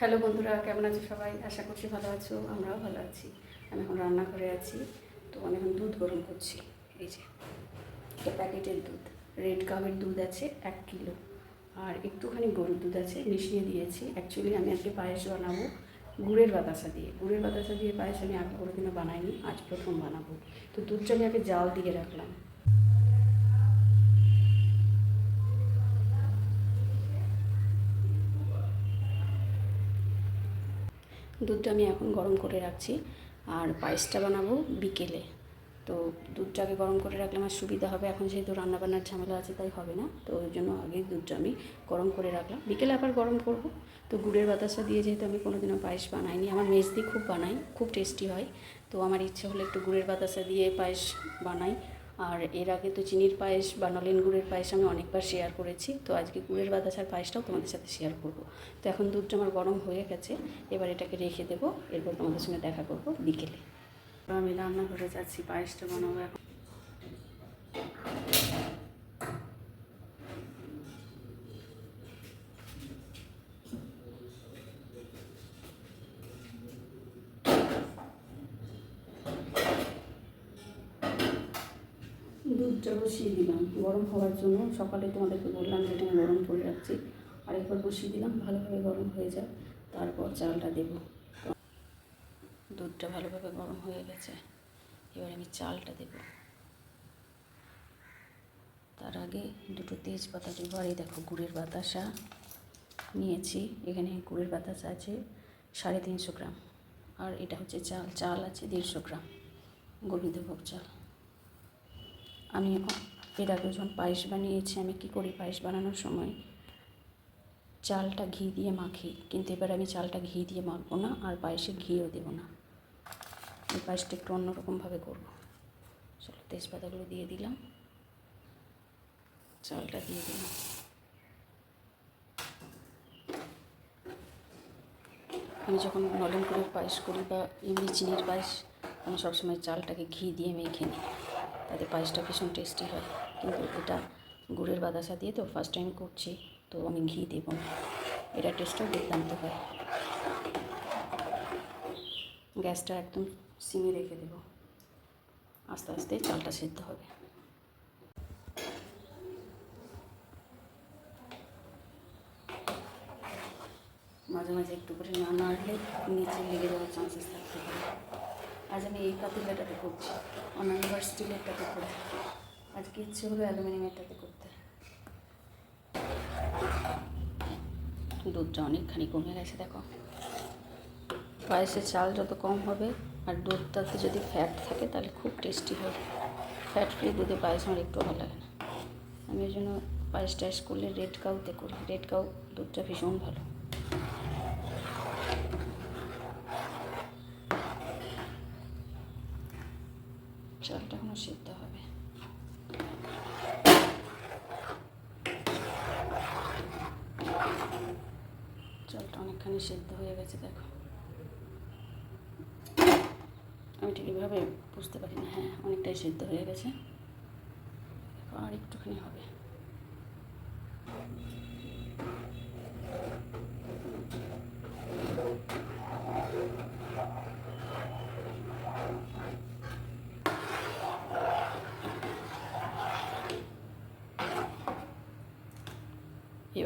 Hello বন্ধুরা, কেমন আছো সবাই? আশা করছি ভালো আছো, আমরাও ভালো আছি। আমি এখন রান্না করে আছি, তো আমি এখন দুধ গরম করছি। এই যে এটা প্যাকেটের দুধ। রেড কাপের দুধ আছে, এক কিলো। আর একটুখানি গরুর দুধ আছে, মিশিয়ে দিয়েছি। অ্যাকচুয়ালি আমি আজকে পায়েস বানাবো গুড়ের বাতাসা দিয়ে। গুড়ের বাতাসা দিয়ে পায়েস আমি আগে কোনোদিনও বানাইনি, আজ প্রথম বানাবো। তো দুধটা আমি আগে জাল দিয়ে রাখলাম। দুধটা আমি এখন গরম করে রাখছি। আর পায়েসটা বানাবো বিকেলে। তো দুধটাকে গরম করে রাখলে আমার সুবিধা হবে। এখন যেহেতু রান্নাবান্নার ঝামেলা আছে, তাই হবে না। তো ওই জন্য আগেই দুধটা আমি গরম করে রাখলাম। বিকেলে আবার গরম করব। তো গুড়ের বাতাসা দিয়ে যেহেতু আমি কোনোদিনও পায়েস বানাইনি, আমার মেজদি খুব বানাই খুব টেস্টি হয়। তো আমার ইচ্ছে হলো একটু গুড়ের বাতাসা দিয়ে পায়েস বানাই। আর এর আগে তো চিনির পায়েস বা নলেন গুড়ের পায়েস আমি অনেকবার শেয়ার করেছি। তো আজকে গুড়ের বাতাসার পায়েসটাও তোমাদের সাথে শেয়ার করব। তো এখন দুধটা আমার গরম হয়ে গেছে, এবার এটাকে রেখে দেবো। এরপর তোমাদের সঙ্গে দেখা করব বিকেলে। আমি রান্নাঘরে যাচ্ছি, পায়েসটা বানাবো এখন। দুধটা বসিয়ে দিলাম। গরম হওয়ার জন্য সকালে তোমাদেরকে বললাম যে আমি গরম করে রাখছি আরেকবার বসিয়ে দিলাম, ভালোভাবে গরম হয়ে যায় তারপর চালটা দেব। দুধটা ভালোভাবে গরম হয়ে গেছে। এবার আমি চালটা দেব। তার আগে দুটো তেজপাতা দেবো। আর এই দেখো গুড়ের বাতাসা নিয়েছি। এখানে গুড়ের বাতাসা আছে সাড়ে তিনশো গ্রাম। আর এটা হচ্ছে চাল। চাল আছে দেড়শো গ্রাম। গোবিন্দভোগ চাল। আমি এর আগে যখন পায়েস বানিয়েছি, আমি কী করি পায়েস বানানোর সময়? চালটা ঘি দিয়ে মাখি, কিন্তু এবার আমি চালটা ঘি দিয়ে মাখবো না আর পায়েসে ঘিও দেবো না। এই পায়েসটা একটু অন্যরকমভাবে করব। চলো তেজপাতাগুলো দিয়ে দিলাম। চালটা দিয়ে দিলাম। আমি যখন নলেন করে পায়েস করি বা এমনি চিনির পায়েস, আমি সবসময় চালটাকে ঘি দিয়ে মেখে নিই। তাতে পায়েসটা ভীষণ টেস্টি হয়। কিন্তু এটা গুড়ের বাতাসা দিয়ে তো ফার্স্ট টাইম করছি, তো আমি ঘি দেব না। এটা টেস্টও দুর্দান্ত হয়। গ্যাসটা একদম সিমে রেখে দেব। আস্তে আস্তে চালটা সেদ্ধ হবে। মাঝে মাঝে একটু করে না নাড়লে নিচে লেগে যাওয়ার চান্সেস থাকতে পারে। আজ আমি এই পাতিলাটাতে করছি। অন্যান্যবার স্টিলেরটাতে করি আজকে ইচ্ছে হলো অ্যালুমিনিয়ামেরটাতে করতে। দুধটা অনেকখানি কমে গেছে, দেখো। পায়েসের চাল যত কম হবে আর দুধটাতে যদি ফ্যাট থাকে, তাহলে খুব টেস্টি হবে। ফ্যাট ফ্রি দুধে পায়েস আমার একটু ভালো লাগে না। আমি ওই জন্য পায়েস টায়েস করলে রেড কাউতে করি। রেড কাউ দুধটা ভীষণ ভালো চালটা এখনও সিদ্ধ হবে। জলটা অনেকখানি সেদ্ধ হয়ে গেছে, দেখো। আমি ঠিক এইভাবে বুঝতে পারি না হ্যাঁ অনেকটাই সেদ্ধ হয়ে গেছে। আর একটুখানি হবে।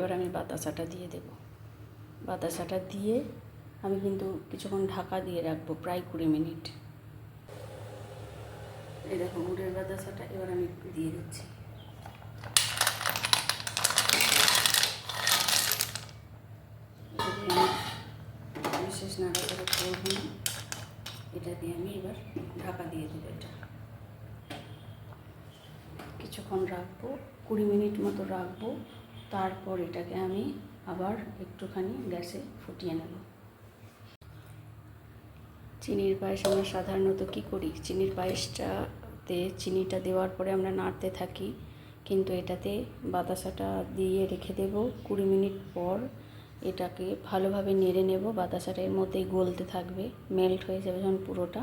এবার আমি বাতাসাটা দিয়ে দেব। বাতাসাটা দিয়ে আমি কিন্তু কিছুক্ষণ ঢাকা দিয়ে রাখব প্রায় কুড়ি মিনিট। এই দেখো বাতাসাটা এবার আমি একটু দিয়ে দিচ্ছি। বিশেষ নাড়াচাড়া করব না এটা দিয়ে আমি এবার ঢাকা দিয়ে দেবো এটা। কিছুক্ষণ রাখব, কুড়ি মিনিট মতো রাখব। তারপর এটাকে আমি আবার একটুখানি গ্যাসে ফুটিয়ে নেব। চিনির পায়েস আমরা সাধারণত কী করি? চিনির পায়েসটাতে চিনিটা দেওয়ার পরে আমরা নাড়তে থাকি, কিন্তু এটাতে বাতাসাটা দিয়ে রেখে দেব। কুড়ি মিনিট পর এটাকে ভালোভাবে নেড়ে নেব। বাতাসাটা এর মধ্যেই গলতে থাকবে, মেল্ট হয়ে যাবে যখন পুরোটা।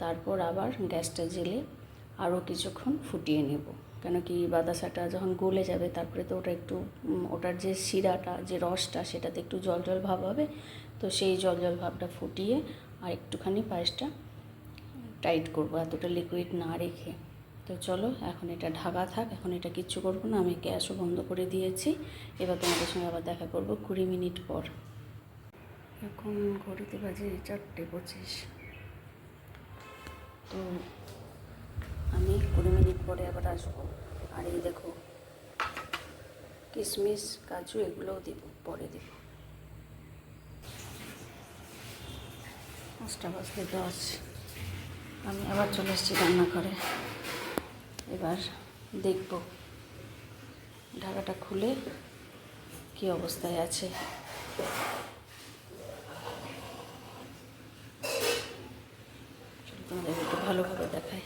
তারপর আবার গ্যাসটা জেলে আরও কিছুক্ষণ ফুটিয়ে নেব। কেন কি বাতাসাটা যখন গলে যাবে, তারপরে তো ওটা একটু ওটার যে শিরাটা, যে রসটা, সেটাতে একটু জল জল ভাব হবে। তো সেই জল জল ভাবটা ফুটিয়ে আর একটুখানি পায়েসটা টাইট করব, এতটা লিকুইড না রেখে। তো চলো, এখন এটা ঢাকা থাক, এখন এটা কিচ্ছু করব না, আমি গ্যাসও বন্ধ করে দিয়েছি। এবার তোমাদের সঙ্গে আবার দেখা করব কুড়ি মিনিট পর। এখন ঘড়িতে বাজে চারটে পঁচিশ। তো আমি কুড়ি মিনিট পরে আবার আসব। আর এই দেখো, কিশমিশ, কাজু এগুলোও দিব, পরে দিব। পাঁচটা বাজতে দশ। আমি আবার চলে এসেছি রান্নাঘরে। এবার দেখব ঢাকাটা খুলে কি অবস্থায় আছে। ভালোভাবে দেখায়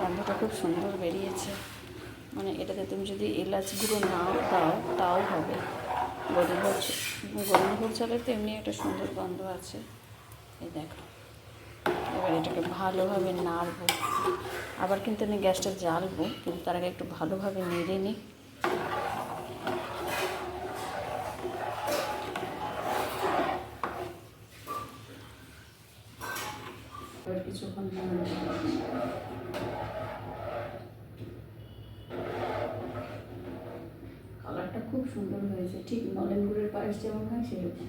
গন্ধটা খুব সুন্দর বেরিয়েছে। মানে এটাতে তুমি যদি এলাচ গুঁড়ো নাও, দাও, তাও হবে। গোবিন্দভোগ গোবিন্দভোগ চালের তো এমনি একটা সুন্দর গন্ধ আছে। এই দেখো। এবার এটাকে ভালোভাবে নাড়বো। আবার কিন্তু আমি গ্যাসটা জ্বালবো, কিন্তু তার আগে একটু ভালোভাবে নেড়ে নিই। কিছুক্ষণ খুব সুন্দর হয়েছে, ঠিক নলেন গুড়ের পায়েস যেমন হয় সেরকম।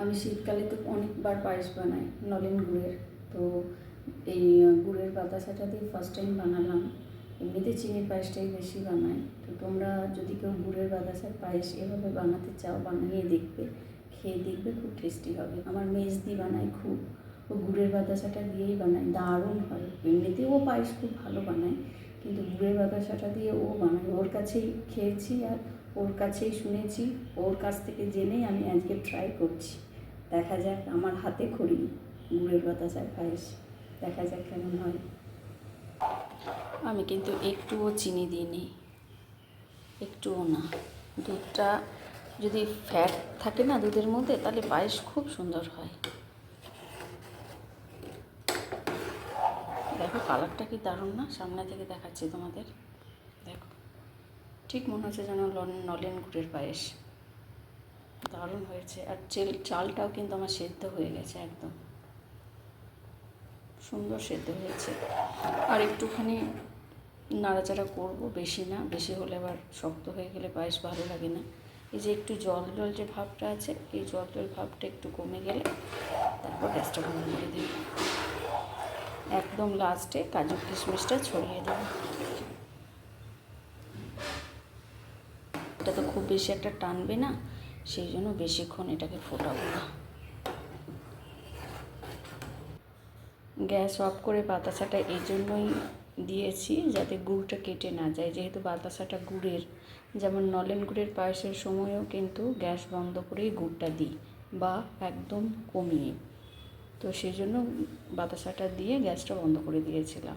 আমি শীতকালে তো অনেকবার পায়েস বানাই, নলেন গুড়ের। তো এই গুড়ের বাতাসাটা দিয়ে ফার্স্ট টাইম বানালাম। এমনিতে চিনির পায়েসটাই বেশি বানাই তো তোমরা যদি কেউ গুড়ের বাতাসার পায়েস এভাবে বানাতে চাও, বানিয়ে দেখবে। খেয়ে দেখবে, খুব টেস্টি হবে। আমার মেজ দিয়ে বানায় খুব। ও গুড়ের বাতাসাটা দিয়েই বানায়। দারুণ হয়। এমনিতেও ও পায়েস খুব ভালো বানায়, কিন্তু গুড়ের বাতাসাটা দিয়ে ও বানায়। ওর কাছেই খেয়েছি আর ওর কাছেই শুনেছি। ওর কাছ থেকে জেনেই আমি আজকে ট্রাই করছি। দেখা যাক, আমার হাতে খড়ি গুড়ের বাতাসার পায়েস। দেখা যাক কেমন হয়। আমি কিন্তু একটুও চিনি দিইনি, একটুও না। দুধটা যদি ফ্যাট থাকে না দুধের মধ্যে, তাহলে পায়েস খুব সুন্দর হয়। দেখো কালারটা কি দারুণ না? সামনে থেকে দেখাচ্ছি তোমাদের। দেখো, ঠিক মনে হচ্ছে যেন নলেন গুড়ের পায়েস। দারুণ হয়েছে। আর চেল চালটাও কিন্তু আমার সেদ্ধ হয়ে গেছে একদম। সুন্দর সেদ্ধ হয়েছে। আর একটুখানি নাড়াচাড়া করব, বেশি না। বেশি হলে আবার শক্ত হয়ে গেলে পায়েস ভালো লাগে না। এই যে একটু জল জল যে ভাবটা আছে, এই জল জল ভাবটা একটু কমে গেলে তারপর গ্যাসটা বন্ধ করে দিই একদম লাস্টে কাজু কিশমিশটা ছড়িয়ে দেব। এটা তো খুব বেশি একটা টানবে না, সেই জন্য বেশিক্ষণ এটাকে ফোটাবো না। গ্যাস অফ করে বাতাসাটা এই জন্যই দিয়েছি যাতে গুড়টা কেটে না যায়। যেহেতু বাতাসাটা গুড়ের, যেমন নলেন গুড়ের পায়েসের সময়ও কিন্তু গ্যাস বন্ধ করেই গুড়টা দিই বা একদম কমিয়ে। তো সেই জন্য বাতাসাটা দিয়ে গ্যাসটা বন্ধ করে দিয়েছিলাম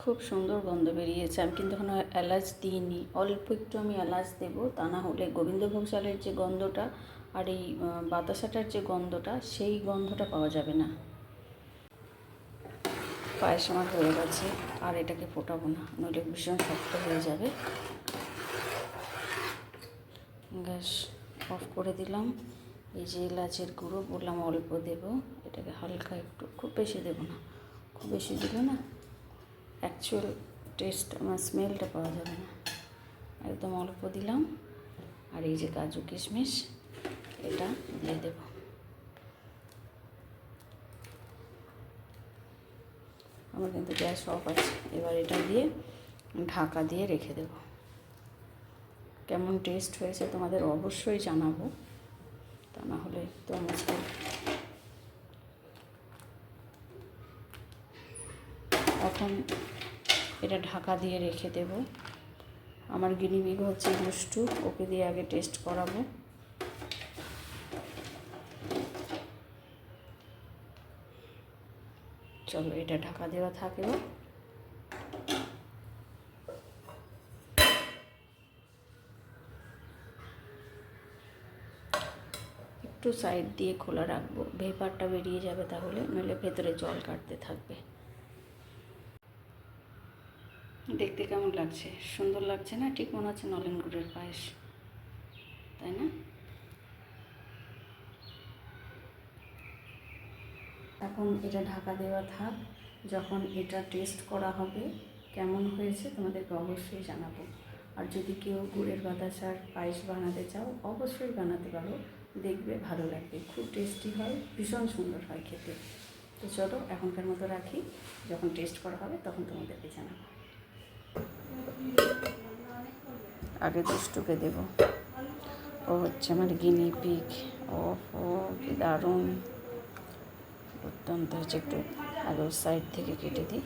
খুব সুন্দর গন্ধ বেরিয়েছে। আমি কিন্তু এখনও এলাচ দিইনি। অল্প একটু আমি এলাচ দেবো। তা না হলে গোবিন্দভোগ চালের যে গন্ধটা আর এই বাতাসাটার যে গন্ধটা, সেই গন্ধটা পাওয়া যাবে না। পায়েস আমার হয়ে গেছে। আর এটাকে ফোটাবো না। নইলে ভীষণ শক্ত হয়ে যাবে। গ্যাস অফ করে দিলাম। এই যে এলাচের গুঁড়ো বললাম অল্প দেব। এটাকে হালকা একটু। খুব বেশি দেবো না। খুব বেশি দিলে না অ্যাকচুয়াল টেস্ট আমার স্মেলটা পাওয়া যাবে না। একদম অল্প দিলাম, আর এই যে কাজু কিশমিশ, এটা দিয়ে দেব। আমার কিন্তু গ্যাস অফ আছে, এবার এটা দিয়ে ঢাকা দিয়ে রেখে দেব। কেমন টেস্ট হয়েছে তোমাদের অবশ্যই জানাব। তা না হলে তো মুশকিল এখন এটা ঢাকা দিয়ে রেখে দেব। আমার গিনিবিগ হচ্ছে দুষ্টু, ওকে দিয়ে আগে টেস্ট করাবো। চলো, এটা ঢাকা দেওয়া থাকে একটু সাইড দিয়ে খোলা রাখব। ভেপারটা বেরিয়ে যাবে তাহলে, নইলে ভেতরে জল কাটতে থাকবে। কেমন লাগছে, সুন্দর লাগছে না? ঠিক মনে হচ্ছে নলেন গুড়ের পায়েস। তাই না? এখন এটা ঢাকা দেওয়া থাক, যখন এটা টেস্ট করা হবে, কেমন হয়েছে তোমাদেরকে অবশ্যই জানাব। আর যদি কেউ গুড়ের বাতাসার পায়েস বানাতে চাও, অবশ্যই বানাতে পারো। দেখবে ভালো লাগবে, খুব টেস্টি হয়, ভীষণ সুন্দর হয় খেতে। তো চলো, এখনকার মতো রাখি। যখন টেস্ট করা হবে, তখন তোমাদেরকে জানাব। আগে দুষ্টুকে দেব। ও হচ্ছে আমার গিনি পিক ও ও কি দারুণ। দুর্দান্ত হচ্ছে একটু আগে সাইড থেকে কেটে দিই।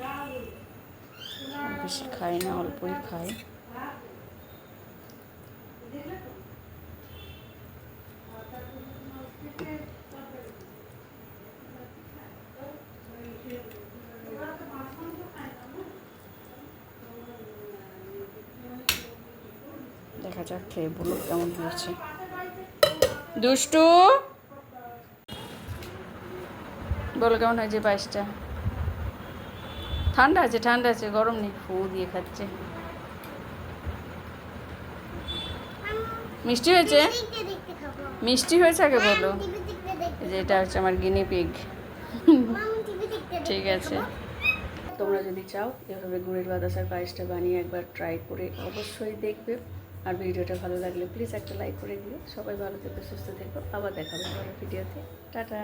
বেশি খাই না, অল্পই খাই। দেখা যাক, খেয়ে বলুক কেমন হয়েছে। দুষ্টু! বলো কেমন হয়েছে পায়েসটা? ঠান্ডা আছে ঠান্ডা আছে, গরম নেই। ফু দিয়ে খাচ্ছে। মিষ্টি হয়েছে? মিষ্টি হয়েছে আগে বলো। যে এটা হচ্ছে আমার গিনি পিগ ঠিক আছে। তোমরা যদি চাও, এভাবে গুড়ের বাতাসার পায়েসটা বানিয়ে একবার ট্রাই করে অবশ্যই দেখবে। আর ভিডিওটা ভালো লাগলে প্লিজ একটা লাইক করে দিও। সবাই ভালো থেকো, সুস্থ থেকো। আবার দেখাবো পরের ভিডিওতে। টাটা!